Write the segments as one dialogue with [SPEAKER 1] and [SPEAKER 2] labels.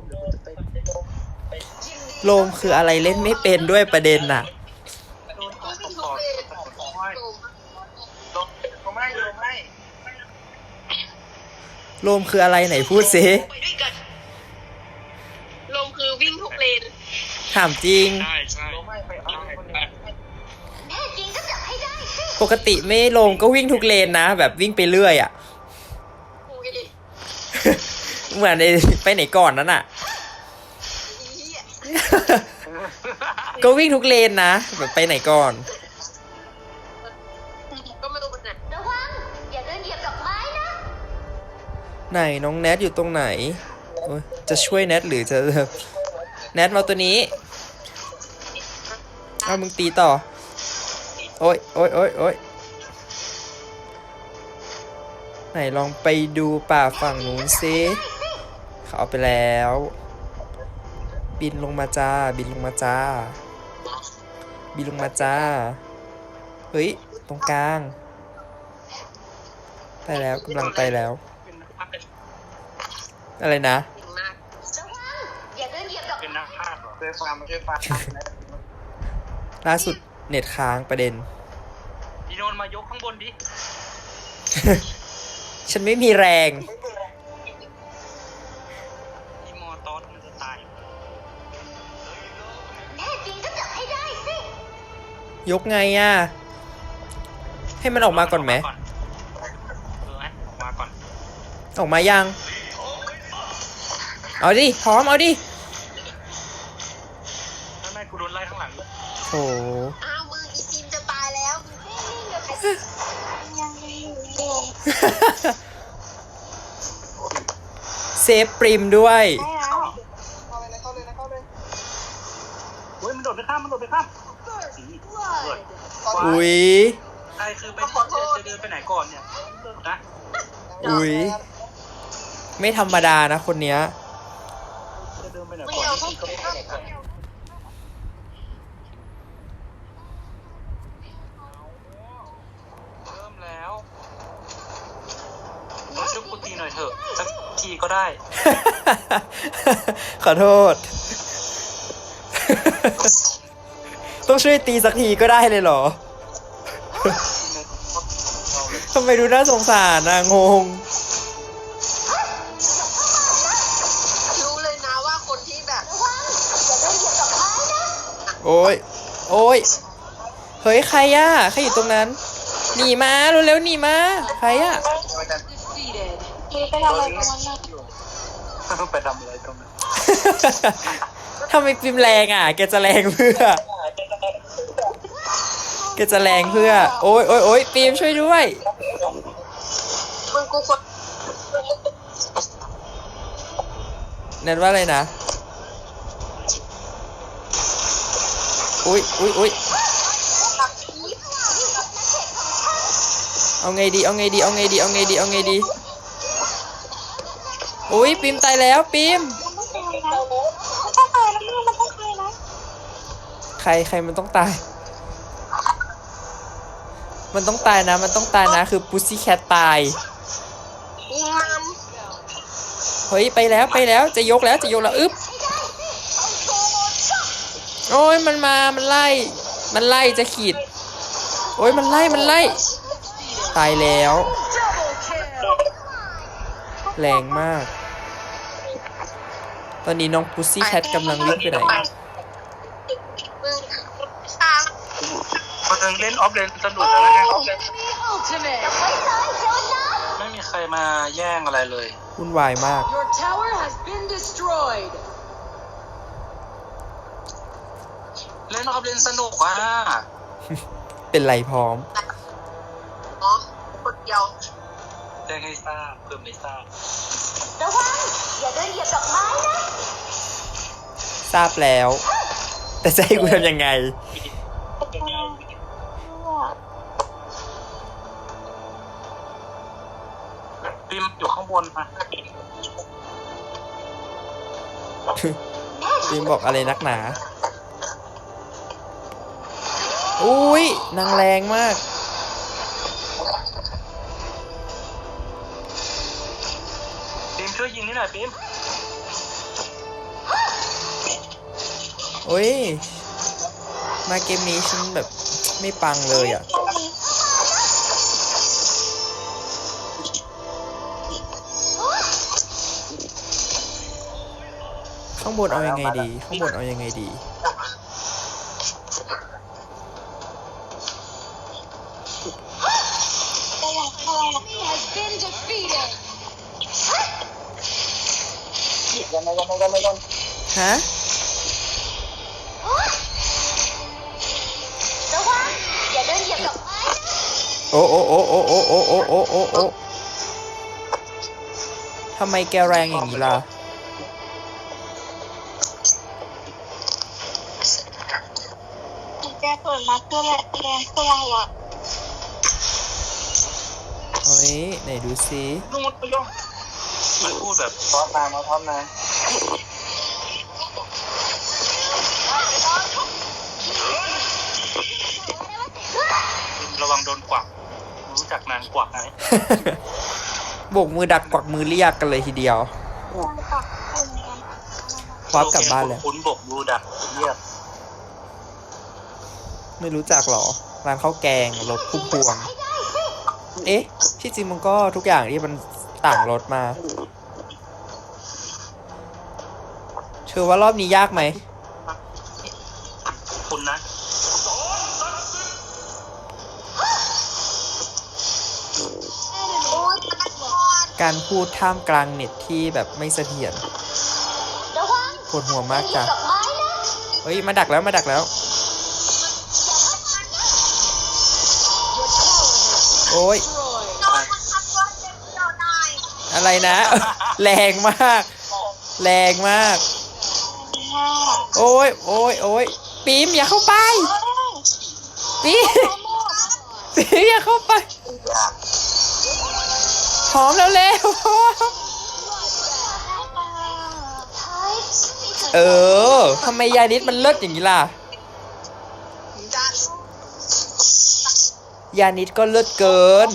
[SPEAKER 1] มเดี๋ยวกูจะไป
[SPEAKER 2] โลมคืออะไรเล่นไม่เป็นด้วยประเด็นน่ะ
[SPEAKER 1] โดนต่อต่อต่อไม่ลงลงไม่ลงไม่
[SPEAKER 2] โลมคืออะไรไหนพูดซิ
[SPEAKER 3] ไปด้วยกันลมคือวิ่งทุกเลน
[SPEAKER 2] ถามจริง
[SPEAKER 4] ใช่ใช่
[SPEAKER 1] ลงไม่ไปเอาคนนี้
[SPEAKER 3] แน่จริง
[SPEAKER 2] ปกติไม่โลมก็วิ่งทุกเลนนะ แบบวิ่งไปเรื่อยอะ
[SPEAKER 3] โอ้ย
[SPEAKER 2] เหมือนในไปไหนก่อนนั้นอะ
[SPEAKER 3] อีเหี้ย
[SPEAKER 2] ก็วิ่งทุกเลนนะแบบไปไหนก่อน
[SPEAKER 3] ก็ไม่รู้เป็นไหน
[SPEAKER 5] ระวังอย่าเดินเหยียบดอกไม้นะ
[SPEAKER 2] ไหนน้องแนทอยู่ตรงไหนโอ๊ยจะช่วยแนทหรือจะแนทมาตัวนี้เอามึงตีต่อ โอ๊ยโอ๊ยโอ๊ยโอ๊ยไหนลองไปดูป่าฝั่งนู้นซิ เขาเอาไปแล้ว บินลงมาจ้า บินลงมาจ้า บินลงมาจ้า เฮ้ย ตรงกลาง ไปแล้วกำลังไปแล้ว อะไรนะ
[SPEAKER 3] จริงมาก
[SPEAKER 5] ระวังอย่าเดินเหยียบดอก
[SPEAKER 4] เป็นนักภาคเหรอ
[SPEAKER 1] ช่วยฟาร์มช่วยฟาร์ม
[SPEAKER 2] ล่าสุดเน็ตค้างประเด็น
[SPEAKER 4] อีโนนมายกข้างบนดิ
[SPEAKER 2] ฉันไม่มีแรง
[SPEAKER 4] อี ย
[SPEAKER 5] กไง
[SPEAKER 2] อะให้มันออกมาก่อนไหม
[SPEAKER 4] เออให้ออกมาก่อน
[SPEAKER 2] ออกมายัง เอาดิ พร้อม เอาดิ
[SPEAKER 4] ไม่ไม่กูโดนไล่ข้างหลังอยู่
[SPEAKER 2] โถ
[SPEAKER 3] อ้าวมึงอีจิมจะตายแล้ว
[SPEAKER 5] นิ่งๆเดี๋ยวใครยังอยู่
[SPEAKER 2] เซฟปริมด้วย
[SPEAKER 5] ได้แล้ว
[SPEAKER 1] เข้าเลยนะเข้าเลยนะเข้าเลย
[SPEAKER 4] เฮ้ยมันโดดไปข้ามมันโดดไปข้ามสีเฮ้ย
[SPEAKER 2] อุ๊ย
[SPEAKER 4] ใครคือไปจะเดินไปไหนก่อนเนี่ยนะ
[SPEAKER 2] อุ๊ย ไม่ธรรมดานะคนเนี้ย
[SPEAKER 4] จะเดินไปไหน
[SPEAKER 3] ไม่
[SPEAKER 4] ก่อน
[SPEAKER 3] เอา
[SPEAKER 4] นี่ก็ไม่ได้ก่อนเริ่มแล้วเราช่วยกูตีหน่อยเถอะสักทีก็ได้
[SPEAKER 2] ขอโทษ ต้องช่วยตีสักทีก็ได้เลยเหรอ ทำไมดูน่าสงสารนะงง
[SPEAKER 3] รู้เลยนะว่าคนที่แบบ
[SPEAKER 5] ระวังอย่าเดินเหยียบดอกไม้นะ
[SPEAKER 2] โอ้ย โอ้ย เฮ้ย ใครอะใครอยู่ตรงนั้น หนีมาเร็วๆหนีมา ใครอะ
[SPEAKER 5] มีไปทำอะไรตรงนั้นนะ
[SPEAKER 4] ไปทำอะไรตรงนั้น
[SPEAKER 2] ทำไมปิมแรงอะ แกจะแรงเพื่อ แกจะแรงเพื่อ โอ้ยโอ้ยโอ้ยปิมช่วยด้วย
[SPEAKER 3] มึงกูคน
[SPEAKER 2] นั่นว่าอะไรนะ อุ้ยอุ้ยอุ้ยเอาไงดี เอาไงดี เอาไงดี เอาไงดี เอาไงดี อุ้ยปิมตายแล้วปิมใครใครมันต้องตาย มันต้องตายนะ มันต้องตายนะ คือพุซซี่แคทตาย
[SPEAKER 3] งมัน
[SPEAKER 2] เฮ้ยไปแล้วไปแล้วจะยกแล้วจะยกแล้วอึ๊บโอ้ยมันมามันไล่ มันไล่จะขีด โอ้ยมันไล่มันไล่ ตายแล้ว แรงมาก ตอนนี้น้องพุซซี่แคทกำลังวิ่งไปไหน
[SPEAKER 3] มึงตาม
[SPEAKER 4] คนหนึ่งเล่นออฟเลนสนุกแล้วนะไม่มีใครมาแย่งอะไรเลย
[SPEAKER 2] วุ่นวายมาก
[SPEAKER 6] Your tower has been destroyed.
[SPEAKER 4] เล่นออฟเลนสนุกอะ
[SPEAKER 2] เป็นไรพร้อม
[SPEAKER 3] อ๋อคนเดียว
[SPEAKER 4] แจ้งให้ทราบเพิ่มให้ทราบ
[SPEAKER 5] ระวังอย่าเดินเหยียบดอกไม้นะ
[SPEAKER 2] ทราบแล้ว แต่จะให้กูทำยังไง
[SPEAKER 4] พิมพ์อยู่ข้างบนอะ
[SPEAKER 2] พิมบอกอะไรนักหนา อุ้ยนางแรงมาก
[SPEAKER 4] พิมพ์ช่วยยิงนี่หน่อยพิมพ์
[SPEAKER 2] โอ้ย มาเกมนี้ฉันแบบไม่ปังเลยอะ ข้างบนเอายังไงดี ข้างบนเอายังไงดี
[SPEAKER 6] He has been defeated.
[SPEAKER 1] ยังไงยังไงยังไงยังไง
[SPEAKER 2] ฮะ
[SPEAKER 5] ระวังอย่าเดินเหยียบดอกไม้
[SPEAKER 2] โอ้โอ้โอ้โอ้โอ้โอ้โอ้โอ้โอ้ทำไมแกแรงอย่างนี้ล่ะ
[SPEAKER 5] เปิดมาเพื่อแหละแรงเพื่อเราอะ
[SPEAKER 2] เฮ้ยไหนดูซิ
[SPEAKER 4] นู่นไปย่องมันพูดแบบ
[SPEAKER 1] พร้อมมามาพร้อมมา
[SPEAKER 4] ระวังโดนกวักรู้จักนางกวักไหม
[SPEAKER 2] โบกมือดักกวักมือเรียกกันเลยทีเดียวควับกลับบ้านแล้ว
[SPEAKER 4] คุ้นบกดูดักเรียก
[SPEAKER 2] ไม่รู้จักหรอ ร้านข้าวแกงรถพุ่มพวง เอ๊ะ ที่จริงมันก็ทุกอย่างที่มันต่างรถมาเธอว่ารอบนี้ยากไหม
[SPEAKER 4] คุณนะ
[SPEAKER 2] การพูดท่ามกลางเน็ตที่แบบไม่เสถียร
[SPEAKER 5] ระวัง
[SPEAKER 2] ปวดหัวมาก
[SPEAKER 5] เหยีย
[SPEAKER 2] จ้ะ
[SPEAKER 5] บดอกไม้นะ
[SPEAKER 2] เฮ้ย มาดักแล้วมาดักแล้ว โอ้ยอะไรนะ แรงมาก แรงมาก โอ้ยโอ้ยโอ้ยปีมอย่าเข้าไปปีมปีมอย่าเข้าไปหอมแล้วเร็วๆพร้อมเออทำไมยานิดมันเลิศอย่างนี้ล่ะ ยานิดก็เลิศเกิน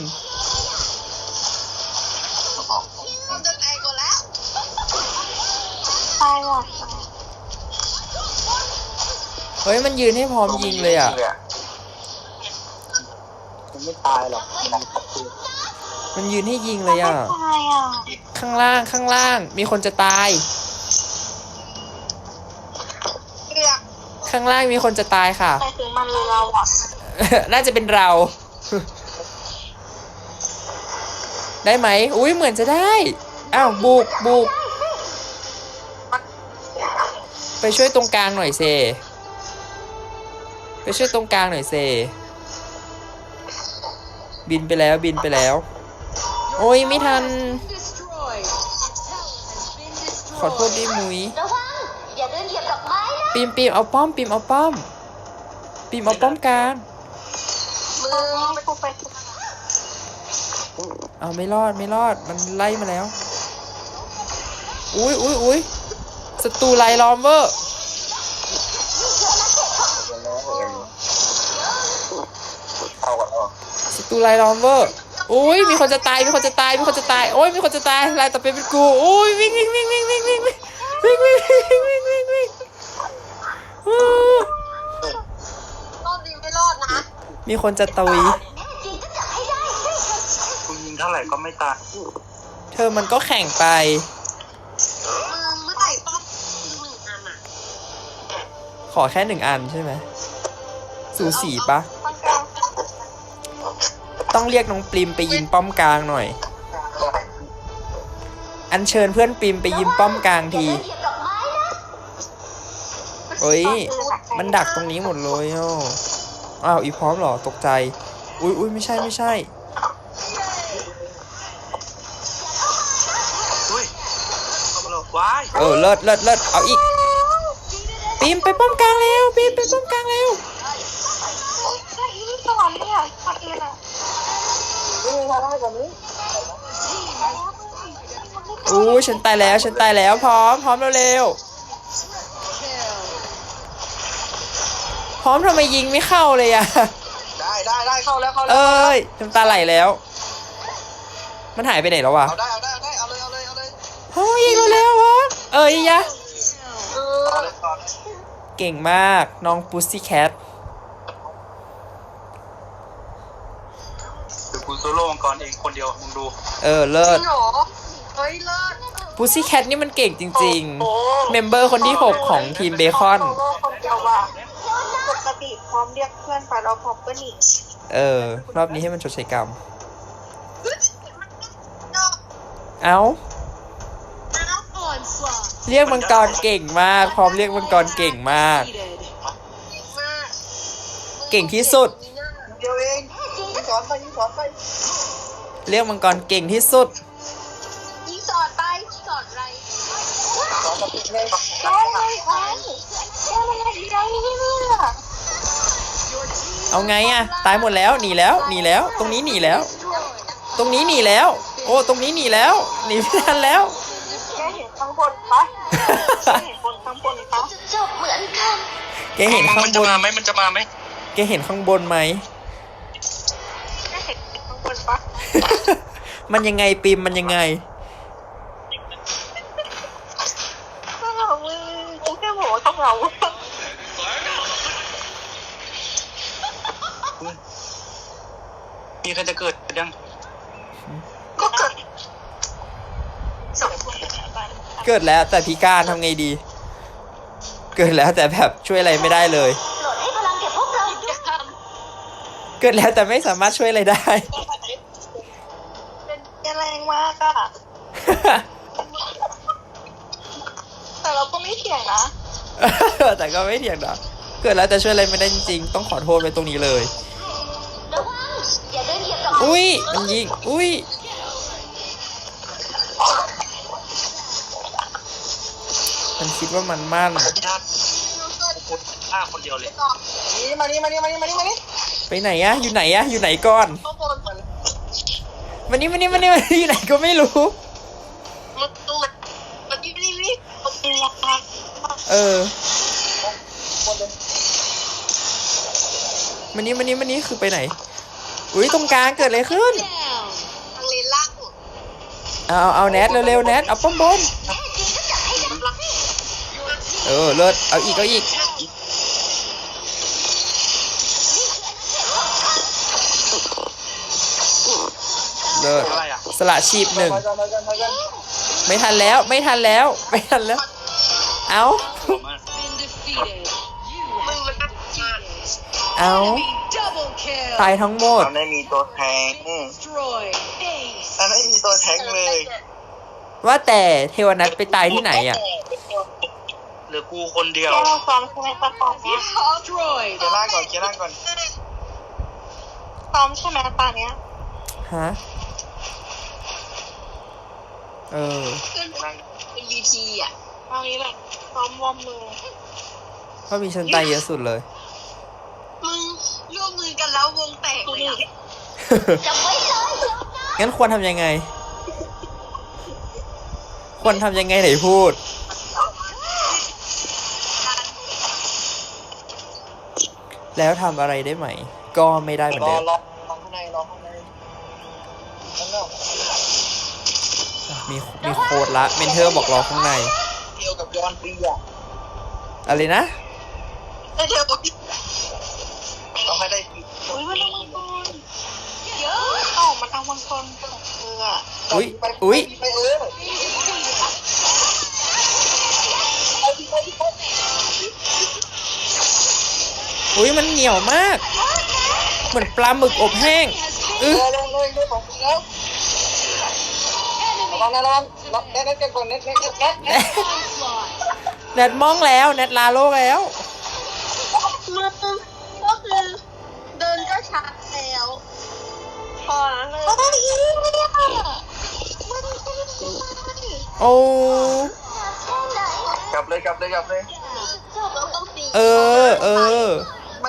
[SPEAKER 5] ตายว่ะ
[SPEAKER 2] เฮ้ยมันยืนให้พร้อมยิงเลยอะ
[SPEAKER 1] มันไม่ตายหรอกมันขัดขืน
[SPEAKER 2] มันยืนให้ยิงเลยอะ
[SPEAKER 5] ตายอะ
[SPEAKER 2] ข้างล่างข้างล่าง มีคนจะตายข้างล่างมีคนจะตายค่ะ
[SPEAKER 5] ไปถึงมันเลยเราอะ
[SPEAKER 2] น่าจะเป็นเรา ได้ไหม อุ้ยเหมือนจะได้ อ้าวบุกบุกไปช่วยตรงกลางหน่อยเซ ไปช่วยตรงกลางหน่อยเซ บินไปแล้วบินไปแล้ว โอ้ยไม่ทัน ขอโทษดิมุย
[SPEAKER 5] ระวังอย่าเดินเหยียบดอกไม้นะ
[SPEAKER 2] ปีมปีมเอาป้อมปีมเอาป้อมปีมเอาป้อมกลาง
[SPEAKER 5] มือไม่พูไป
[SPEAKER 2] เอาไม่รอดไม่รอดมันไล่มาแล้ว อุ้ยอุ้ยอุ้ยศัตรูไล่ล้อมเวอร์
[SPEAKER 1] ยังไงเห็นเข้ากันแล้ว
[SPEAKER 2] ศัตรูไล่ล้อมเวอร์อุ้ยมีคนจะตายมีคนจะตายมีคนจะตายโอ้ยมีคนจะตายไล่ต่อไปเป็นกูอุ้ยวิ่งวิ่งวิ่งวิ่งวิ่งวิ่งวิ่งวิ่งวิ่งวิ่งวิ่งวิ่งวิ่งอู้
[SPEAKER 5] รอดดีไม่รอดนะ
[SPEAKER 2] มีคนจะตุย
[SPEAKER 4] เท่าไหร่ก็ไม่ตาย
[SPEAKER 2] เธอมันก็แข่งไป
[SPEAKER 5] มือเมื่อไหร่ป้อมหนึ่งอันอะ
[SPEAKER 2] ขอแค่หนึ่งอันใช่ไหม สูสีปะ
[SPEAKER 5] ป้องกัน
[SPEAKER 2] ต้องเรียกน้องปริมไปยิงป้อมกลางหน่อย อัญเชิญเพื่อนปริมไปยิงป้อมกลางที
[SPEAKER 5] อย่าเดินเหยียบดอกไม้นะ
[SPEAKER 2] เฮ้ย มันดักตรงนี้หมดเลยอะอ้าวอีพร้อมเหรอ ตกใจ อุ้ยอุ้ยไม่ใช่ไม่ใช่
[SPEAKER 4] อ
[SPEAKER 2] อเลิศเลิศเลิศเอาอีกปีมไปป้อมกลางแล้วปีมไปป้อมกลางแล้ว
[SPEAKER 5] สวรรค์เนี่ยพักเองอะ
[SPEAKER 2] อู้ฉันตายแล้วฉันตายแล้วพร้อมพร้อมเร็วๆพร้อมทำไมยิงไม่เข้าเลยอะ
[SPEAKER 1] ได้ได้ได้เข้าแล้วเข้าแล้ว
[SPEAKER 2] เอ้ยน้ำตาไหลแล้ว มันหายไปไหนแล้ววะ
[SPEAKER 1] เอาได้เอาได้เอาได้เอาเลยเอาเลยเอาเลย
[SPEAKER 2] พร้อมยิงเร็วๆพร้อม เอ้ยยะ
[SPEAKER 1] ต่อเลยต่อเลย
[SPEAKER 2] เเก่งมากน้องปุซซี่แคท
[SPEAKER 4] เดี๋ยวกูโซโล่มังกรเองคนเดียวมึงดู
[SPEAKER 2] เออ เลิ
[SPEAKER 3] จริ
[SPEAKER 2] ศ
[SPEAKER 3] งเหรอเฮ้ยเลิศ
[SPEAKER 2] ปุซซี่แคทนี่มันเก่งจริง
[SPEAKER 5] โอ้
[SPEAKER 2] ๆ เมมเบอร์คนที่ 6 ของทีมเบคอน
[SPEAKER 5] โซโล่คนเดียวว่ะปกติพร้อมเรียกเพื่อนไปเราพร้อมก็หนี
[SPEAKER 2] เออ รอบนี้ให้มันชดใช้กรรม เอ้า
[SPEAKER 6] Onslaught.
[SPEAKER 2] เรียกมังกรเก่งมาก พร้อมเรียกมังกรเก่งมาก เก่งที่สุด
[SPEAKER 1] เดียวเองยิงสอนไปยิงสอนไป
[SPEAKER 2] เรียกมังกรเก่งที่สุด
[SPEAKER 3] ยิงสอดไปสอดไร
[SPEAKER 1] สอนมาติดเลย
[SPEAKER 5] แก้ยไอ้แก้เลยไอ้เนี่ย
[SPEAKER 2] เอาไงอะตายหมดแล้วหนีแล้วหนีแล้ว ตรงนี้หนีแล้ว ตรงนี้หนีแล้ว โอ้ตรงนี้หนีแล้วหนีไม่ทันแล้ว
[SPEAKER 5] แกเห็นข้างบนปะแก เห็นบนข้างบนปะ
[SPEAKER 3] จบเหมือนกัน
[SPEAKER 2] แกเห็นข้าง
[SPEAKER 4] มัน
[SPEAKER 2] บ
[SPEAKER 4] จะ
[SPEAKER 2] น
[SPEAKER 4] มาไหมมันจะมาไหม
[SPEAKER 2] แกเห็นข้างบนไหม
[SPEAKER 5] แกเห็นข้างบนปะ
[SPEAKER 2] มันยังไงปิมมันยังไง
[SPEAKER 5] ข้างเราเว้ยกูแค่บอกว่าข้างเราเว้ย
[SPEAKER 4] มีใครจะเกิดยัง
[SPEAKER 5] ก็เกิดสอง
[SPEAKER 2] เกิดแล้วแต่พิการทำไงดี เกิดแล้วแต่แบบช่วยอะไรไม่ได้เลย
[SPEAKER 5] โหลดให้พลังแก่พวกเรา
[SPEAKER 3] จะท
[SPEAKER 2] เกิดแล้วแต่ไม่สามารถช่วยอะไรได้
[SPEAKER 5] เป็นแกแรงมากอะแต่เราก็ไม่เถียงนะ
[SPEAKER 2] แต่ก็ไม่เถียงนะเกิดแล้วแต่ช่วยอะไรไม่ได้จริงๆ ต้องขอโทษไปตรงนี้เลย
[SPEAKER 5] ระวังอย่าเดินเหยียบกับ
[SPEAKER 2] อุ้ยมันยิงอุ้ย มัน คิดว่ามันมั่น
[SPEAKER 4] พี่ทัศน์กูฆ่าคนเดียวเลย
[SPEAKER 1] นี่มานี่มานี่มานี่มานี่มานี่
[SPEAKER 2] ไปไหนอะอยู่ไหนอะอยู่ไหนก่อนำ
[SPEAKER 3] ข้างบนมัน
[SPEAKER 2] มันนี่มันนี่มันนี่มันนี่อยู่ไหนก็ไม่รู้
[SPEAKER 3] มันมันมันนี่นี่นี่
[SPEAKER 2] เออ
[SPEAKER 1] บนเลย
[SPEAKER 2] มันนี่มันนี่มันนี่คือไปไหน อุ้ยตรงกลางเกิดอะไรขึ้น
[SPEAKER 6] Down.
[SPEAKER 3] ทางเลนล่าง
[SPEAKER 2] เอาเอาเอาแนทเร็วๆแนทเอาป้อมบน เออ เลิศ เอาอีก เอาอีก เลิศ
[SPEAKER 4] อะไรอะ
[SPEAKER 2] สละชีพหนึ่ง
[SPEAKER 1] มากันมากันมากัน
[SPEAKER 2] ไม่ทันแล้ว ไม่ทันแล้ว ไม่ทันแล้ว เอา
[SPEAKER 4] ผมอะ
[SPEAKER 6] Been defeated. You
[SPEAKER 3] มึง
[SPEAKER 6] have
[SPEAKER 3] มันก็มา
[SPEAKER 2] เอา
[SPEAKER 6] enemy double kill.
[SPEAKER 2] ตายทั้งหมด
[SPEAKER 1] มันไม่มีตัวแทง
[SPEAKER 6] Destroyed. Ace.
[SPEAKER 1] มันไม่มีตัวแทงเลย
[SPEAKER 2] ว่าแต่เทวนัทไปตายที่ไหนอะ
[SPEAKER 4] เหลือกูคนเดียว
[SPEAKER 5] แกเราซ้อมใช่ไหมตาตอนเนี้ย
[SPEAKER 6] Destroyed.
[SPEAKER 1] เกียร์ล่างก่อนเกียร์ล่างก่อน
[SPEAKER 5] ซ้อมใช่ไหมตอนเนี้ย
[SPEAKER 2] ฮะ เออ
[SPEAKER 3] ขึ้น
[SPEAKER 1] เกียร์ล่าง
[SPEAKER 3] เป็นบีทีอะ
[SPEAKER 5] ตอนนี้แบบซ้อมวอร์มมือ
[SPEAKER 2] เพราะมีฉันตายเยอะสุดเลย
[SPEAKER 3] มึงร่วมมือกันแล้ววงแตกเลยอะ
[SPEAKER 5] จะไม่เลย
[SPEAKER 2] งั้นควรทำยังไง ควรทำยังไงไหนพูด แล้วทำอะไรได้ไหม ก็ไม่ได้เหมือน
[SPEAKER 1] รอ
[SPEAKER 2] เดิม
[SPEAKER 1] รอรอข้างในรอข้างในข้างนอก
[SPEAKER 2] มีมีโค้ดละเมนเทอร์บอกรอข้างใน
[SPEAKER 1] เดียวกับย้อนปีอะ
[SPEAKER 2] อะไรนะ
[SPEAKER 3] แล้วเธอบอกพี่
[SPEAKER 1] ต้องให้ได้ปี
[SPEAKER 5] อุ้ยมันเอามังกรเยอะออกมันเอามังกรของเธออะ
[SPEAKER 2] อุ้ย
[SPEAKER 1] ไป
[SPEAKER 2] อุ้ย
[SPEAKER 1] ไปเออ
[SPEAKER 2] อุ้ยมันเหนียวมาก เหมือนปลาหมึกอบแห้ง
[SPEAKER 1] เอ
[SPEAKER 2] อื้อ
[SPEAKER 1] อลงเลยด้ของคุณแล้วระวังนะระวังรับแน็ตแน็ตกันก่อนแน็ตแน็ตแน็ตแน็ต
[SPEAKER 2] แนทแนทมองแล้วแนทลาโลกแล้ว
[SPEAKER 3] มึงก็คือเดินก็ชัดแล้ว
[SPEAKER 5] พอแล้วเลยมัน
[SPEAKER 2] โอ้
[SPEAKER 1] กลับเลยกลับเลยกลับเลย
[SPEAKER 3] เราต้อ
[SPEAKER 2] อเออ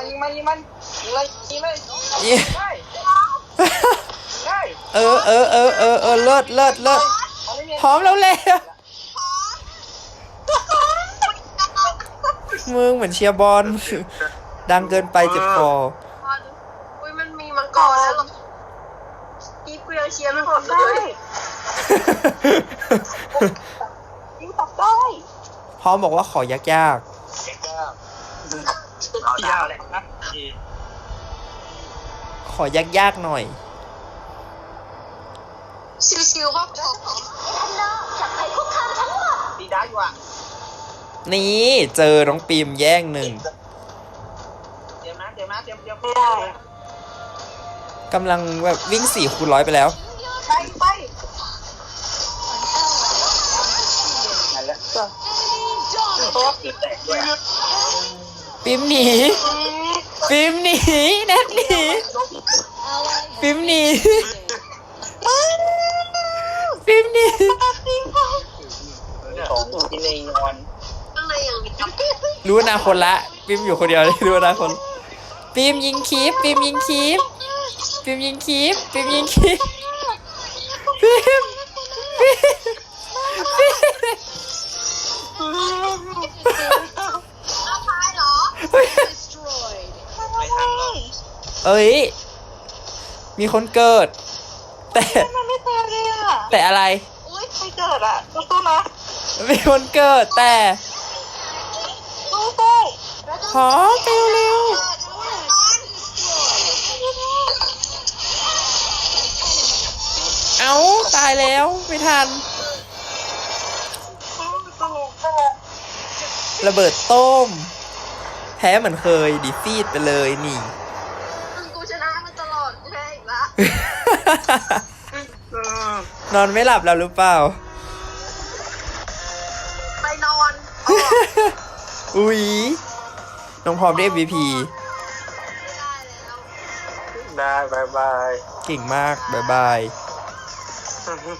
[SPEAKER 1] ยิงมันยิงมันยิงเลยยิงเลย
[SPEAKER 2] เย้
[SPEAKER 1] ได้ได้
[SPEAKER 2] เออเออเออเออเออเลิศเลิศเลิศ
[SPEAKER 1] เอาไม่มี
[SPEAKER 2] พร้อมแล้วแล้วมึงเหมือนเชียร์บอลดังเกินไปเจ็บคอ
[SPEAKER 3] อุ้ยมันมีมังกรแล้วหรอกีกูยังเชียร์ไม่หมดเล
[SPEAKER 5] ได้
[SPEAKER 3] ย
[SPEAKER 5] ยิงตอบได้
[SPEAKER 2] พร้อมบอกว่าขอยาก
[SPEAKER 1] เก่งมาก
[SPEAKER 2] ๆ
[SPEAKER 1] เอา
[SPEAKER 4] ที่
[SPEAKER 1] ดา
[SPEAKER 4] ห้าว
[SPEAKER 1] แหละ
[SPEAKER 4] นะดี
[SPEAKER 2] ขอยากๆหน่อย
[SPEAKER 3] ชิวๆก็พอ
[SPEAKER 1] ดีได้อยู่อะ
[SPEAKER 2] นี่เจอน้องปิมแย่งหนึ่ง
[SPEAKER 1] เตรียมนะเตรียมนะเตรียมเตรียม
[SPEAKER 5] ไม่ได้
[SPEAKER 2] กำลังแบบวิ่งสี่คูณร้อยไปแล้ว
[SPEAKER 5] ไปไป
[SPEAKER 4] นั่นแหละ
[SPEAKER 1] โอ้คือแตกด้วยอะ
[SPEAKER 2] ปิมหนี ปิมหนีแนทหนี ปิมหนีปิมหนี
[SPEAKER 1] สองกินเองนอน
[SPEAKER 3] ข้างในอย่างมีกับ
[SPEAKER 2] รู้อนาคนละปิมอยู่คนเดียวเลยรู้อนาคนปิมยิงคีปปิมยิงคีปปิมยิงคีปปิมยิงคีปปิมปิมปิม
[SPEAKER 3] เอาพายเหรอ
[SPEAKER 6] Destroyed.
[SPEAKER 1] ไม่ทันหรอก
[SPEAKER 2] เอ้ย มีคนเกิด แต่
[SPEAKER 5] มันไม่ตายเลยอะ
[SPEAKER 2] แต่อะไร
[SPEAKER 5] อุ้ยใครเกิดอะสู้ๆนะ
[SPEAKER 2] มีคนเกิดแต่
[SPEAKER 5] สู้
[SPEAKER 2] ขอไปเร็วเอาตายแล้วไม่ทัน ระเบิดต้ม แพ้เหมือนเคยดีฟีดไปเลยนี่ นอนไม่หลับแล้วหรือเปล่า
[SPEAKER 3] ไปนอนออก
[SPEAKER 2] อุ๊ยน้องพร้อมได้ MVP
[SPEAKER 3] ไม่ได้แล้ว
[SPEAKER 1] ได้บายบาย
[SPEAKER 2] เก่งมาก บ๊ายบาย
[SPEAKER 1] อือฮึ